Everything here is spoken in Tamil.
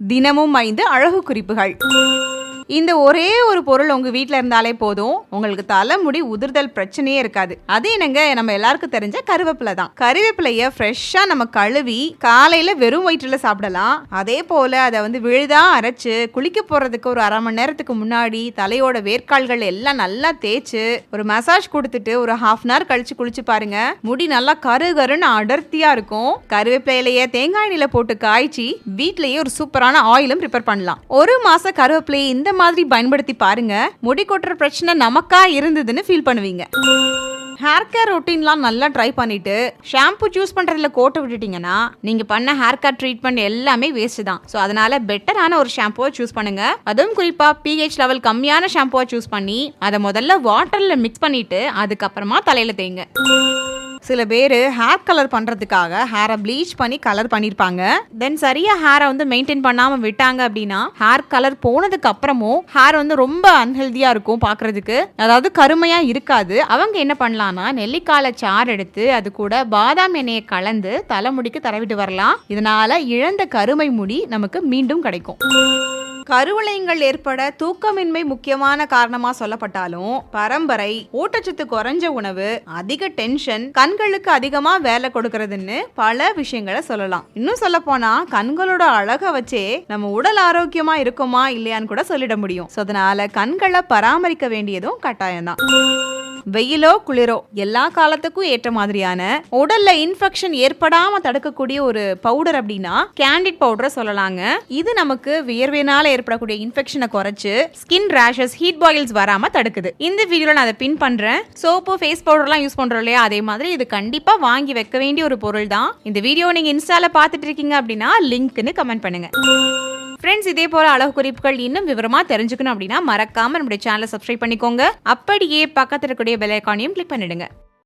தினமும் ஐந்து அழகு குறிப்புகள் இந்த ஒரே ஒரு பொருள் உங்கள் வீட்டில் இருந்தாலே போதும். உங்களுக்கு தலைமுடி உதிர்தல் பிரச்சனையே இருக்காது. அது என்னங்க? நம்ம எல்லாருக்கும் தெரிஞ்ச கருவேப்பிலை தான். கருவேப்பிலையை ஃப்ரெஷ்ஷாக நம்ம கழுவி காலையில் வெறும் வயிற்றில் சாப்பிடலாம். அதே போல் அதை வந்து விழுதாக அரைச்சு குளிக்க போகிறதுக்கு ஒரு அரை மணி நேரத்துக்கு முன்னாடி தலையோட வேர்க்கால்கள் எல்லாம் நல்லா தேய்ச்சி ஒரு மசாஜ் கொடுத்துட்டு ஒரு ஹாஃப் அன் ஹவர் கழிச்சு குளிச்சு பாருங்க. முடி நல்லா கரு கருன்னு அடர்த்தியாக இருக்கும். கருவேப்பிலையிலேயே தேங்காய் எண்ணெயில் போட்டு காய்ச்சி வீட்டிலேயே ஒரு சூப்பரான ஆயிலும் ப்ரிப்பேர் பண்ணலாம். ஒரு மாதம் கருவேப்பிலையை இந்த மாதிரி பயன்படுத்தி பாருங்க. முடி கொட்டுற பிரச்சனை நமக்கா இருந்ததுன்னு ஃபீல் பண்ணுவீங்க. ஹேர் கேர் ரொட்டீன்லாம் நல்லா ட்ரை பண்ணிட்டு ஷாம்பு சூஸ் பண்ணுறதுல கோட்டை விட்டுட்டீங்கன்னா நீங்கள் பண்ண ஹேர் கேர் ட்ரீட்மெண்ட் எல்லாமே வேஸ்ட் தான். ஸோ அதனால பெட்டரான ஒரு ஷாம்புவை சூஸ் பண்ணுங்க. அதுவும் குறிப்பாக பிஹெச் லெவல் கம்மியான ஷாம்புவை சூஸ் பண்ணி அதை முதல்ல வாட்டரில் மிக்ஸ் பண்ணிட்டு அதுக்கப்புறமா தலையில் தேய்ங்க. சில பேர் ஹேர் கலர் பண்ணுறதுக்காக ஹேரை ப்ளீச் பண்ணி கலர் பண்ணியிருப்பாங்க தென் சரியாக ஹேரை வந்து மெயின்டைன் பண்ணாமல் விட்டாங்க அப்படின்னா ஹேர் கலர் போனதுக்கு அப்புறமும் ஹேர் வந்து ரொம்ப அன்ஹெல்தியாக இருக்கும் பார்க்குறதுக்கு அதாவது கருமையாக இருக்காது. அவங்க என்ன பண்ணலாம்னா நெல்லிக்கால சார் எடுத்து அது கூட பாதாம் எண்ணெயை கலந்து தலைமுடிக்கு தரவிட்டு வரலாம். இதனால் இழந்த கருமை முடி நமக்கு மீண்டும் கிடைக்கும். கருவளையங்கள் ஏற்பட தூக்கமின்மை முக்கியமான காரணமா சொல்லப்பட்டாலும் பரம்பரை ஊட்டச்சத்து குறைஞ்ச உணவு அதிக டென்ஷன் கண்களுக்கு அதிகமா வேலை கொடுக்கறதுன்னு பல விஷயங்களை சொல்லலாம். இன்னும் சொல்ல போனா கண்களோட அழகை வச்சே நம்ம உடல் ஆரோக்கியமா இருக்குமா இல்லையான்னு கூட சொல்லிட முடியும். அதனால கண்களை பராமரிக்க வேண்டியதும் கட்டாயம்தான். வெயிலோ குளிரோ எல்லா காலத்துக்கும் ஏற்ற மாதிரியான உடல்ல இன்ஃபெக்ஷன் ஏற்படாம தடுக்கக்கூடிய ஒரு பவுடர் அப்படின்னா கேண்டிட் பவுடரை சொல்லலாங்க. இது நமக்கு வியர்வையினால ஏற்படக்கூடிய இன்ஃபெக்ஷனை குறைச்சு ஸ்கின் ரேஷஸ் ஹீட் பாயில்ஸ் வராம தடுக்குது. இந்த வீடியோல நான் அதை பின் பண்றேன். சோப்பு ஃபேஸ் பவுடர்லாம் யூஸ் பண்றோம் இல்லையா? அதே மாதிரி இது கண்டிப்பா வாங்கி வைக்க வேண்டிய ஒரு பொருள் தான் இந்த வீடியோ நீங்க இன்ஸ்டால பார்த்துட்டு இருக்கீங்க அப்படின்னா லிங்க்னு கமெண்ட் பண்ணுங்க. ஃப்ரெண்ட்ஸ் இதே போல அழகு குறிப்புகள் இன்னும் விவரமா தெரிஞ்சுக்கணும் அப்படின்னா மறக்காம நம்முடைய சேனலை சப்ஸ்கிரைப் பண்ணிக்கோங்க. அப்படியே பக்கத்தில் இருக்கக்கூடிய பெல் ஐக்கானையும் கிளிக் பண்ணிடுங்க.